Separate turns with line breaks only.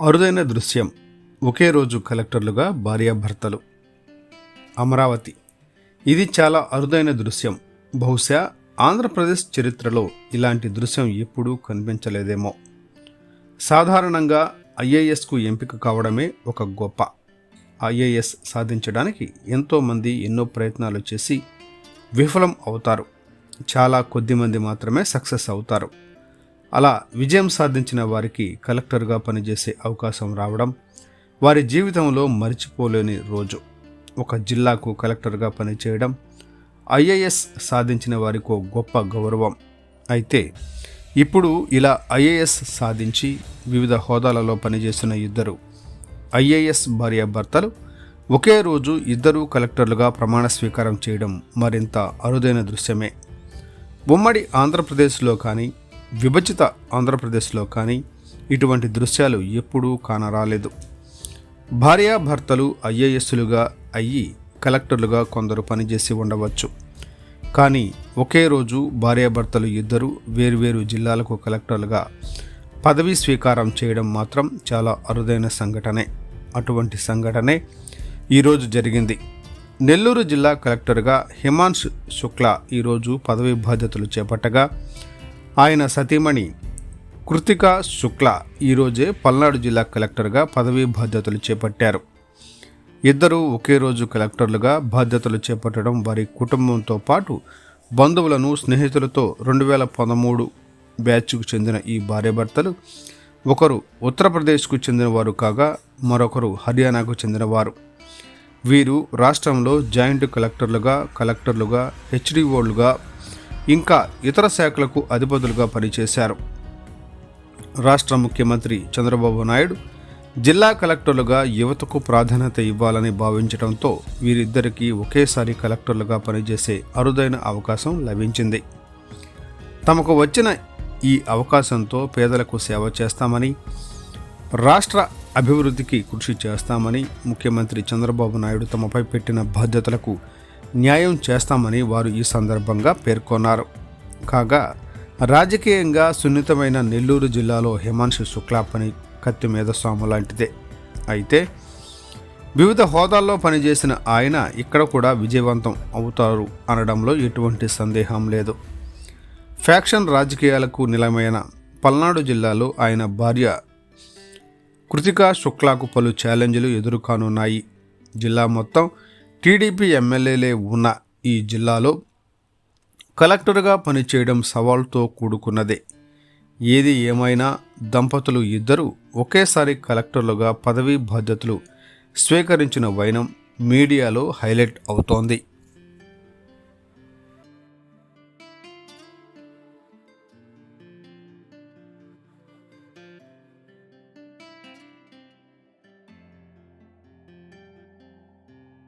అరుదైన దృశ్యం. ఒకే రోజు కలెక్టర్లుగా భార్యాభర్తలు. అమరావతి. ఇది చాలా అరుదైన దృశ్యం. బహుశా ఆంధ్రప్రదేశ్ చరిత్రలో ఇలాంటి దృశ్యం ఎప్పుడూ కనిపించలేదేమో. సాధారణంగా ఐఏఎస్కు ఎంపిక కావడమే ఒక గొప్ప. ఐఏఎస్ సాధించడానికి ఎంతోమంది ఎన్నో ప్రయత్నాలు చేసి విఫలం అవుతారు. చాలా కొద్ది మంది మాత్రమే సక్సెస్ అవుతారు. అలా విజయం సాధించిన వారికి కలెక్టర్గా పనిచేసే అవకాశం రావడం వారి జీవితంలో మరిచిపోలేని రోజు. ఒక జిల్లాకు కలెక్టర్గా పనిచేయడం ఐఏఎస్ సాధించిన వారికి గొప్ప గౌరవం. అయితే ఇప్పుడు ఇలా ఐఏఎస్ సాధించి వివిధ హోదాలలో పనిచేస్తున్న ఇద్దరు ఐఏఎస్ భార్యాభర్తలు ఒకే రోజు ఇద్దరు కలెక్టర్లుగా ప్రమాణ స్వీకారం చేయడం మరింత అరుదైన దృశ్యమే. ఉమ్మడి ఆంధ్రప్రదేశ్లో కానీ విభజిత ఆంధ్రప్రదేశ్లో కానీ ఇటువంటి దృశ్యాలు ఎప్పుడూ కానరాలేదు. భార్యాభర్తలు ఐఏఎస్లుగా అయ్యి కలెక్టర్లుగా కొందరు పనిచేసి ఉండవచ్చు. కానీ ఒకే రోజు భార్యాభర్తలు ఇద్దరు వేర్వేరు జిల్లాలకు కలెక్టర్లుగా పదవీ స్వీకారం చేయడం మాత్రం చాలా అరుదైన సంఘటనే. అటువంటి సంఘటనే ఈరోజు జరిగింది. నెల్లూరు జిల్లా కలెక్టర్గా హిమాంశ్ శుక్లా ఈరోజు పదవీ బాధ్యతలు చేపట్టగా ఆయన సతీమణి కృతికా శుక్ల ఈరోజే పల్నాడు జిల్లా కలెక్టర్గా పదవీ బాధ్యతలు చేపట్టారు. ఇద్దరూ ఒకే రోజు కలెక్టర్లుగా బాధ్యతలు చేపట్టడం వారి కుటుంబంతో పాటు బంధువులను స్నేహితులతో రెండు వేల పదమూడు బ్యాచ్కు చెందిన ఈ భార్యాభర్తలు ఒకరు ఉత్తరప్రదేశ్కు చెందినవారు కాగా మరొకరు హర్యానాకు చెందినవారు. వీరు రాష్ట్రంలో జాయింట్ కలెక్టర్లుగా కలెక్టర్లుగా హెచ్డిఓలుగా ఇంకా ఇతర శాఖలకు అధిపతులుగా పనిచేశారు. రాష్ట్ర ముఖ్యమంత్రి చంద్రబాబు నాయుడు జిల్లా కలెక్టర్లుగా యువతకు ప్రాధాన్యత ఇవ్వాలని భావించడంతో వీరిద్దరికీ ఒకేసారి కలెక్టర్లుగా పనిచేసే అరుదైన అవకాశం లభించింది. తమకు వచ్చిన ఈ అవకాశంతో పేదలకు సేవ చేస్తామని రాష్ట్ర అభివృద్ధికి కృషి చేస్తామని ముఖ్యమంత్రి చంద్రబాబు నాయుడు తమపై పెట్టిన బాధ్యతలకు న్యాయం చేస్తామని వారు ఈ సందర్భంగా పేర్కొన్నారు. కాగా రాజకీయంగా సున్నితమైన నెల్లూరు జిల్లాలో హిమాంశు శుక్లా పని కత్తి మీద స్వాము లాంటిదే. అయితే వివిధ హోదాల్లో పనిచేసిన ఆయన ఇక్కడ కూడా విజయవంతం అవుతారు అనడంలో ఎటువంటి సందేహం లేదు. ఫ్యాక్షన్ రాజకీయాలకు నిలమైన పల్నాడు జిల్లాలో ఆయన భార్య కృతికా శుక్లాకు పలు ఛాలెంజ్లు ఎదురుకానున్నాయి. జిల్లా మొత్తం టీడీపీ ఎమ్మెల్యేలే ఉన్న ఈ జిల్లాలో కలెక్టర్గా పనిచేయడం సవాల్తో కూడుకున్నదే. ఏది ఏమైనా దంపతులు ఇద్దరు ఒకేసారి కలెక్టర్లుగా పదవీ బాధ్యతలు స్వీకరించిన వైనం మీడియాలో హైలైట్ అవుతోంది.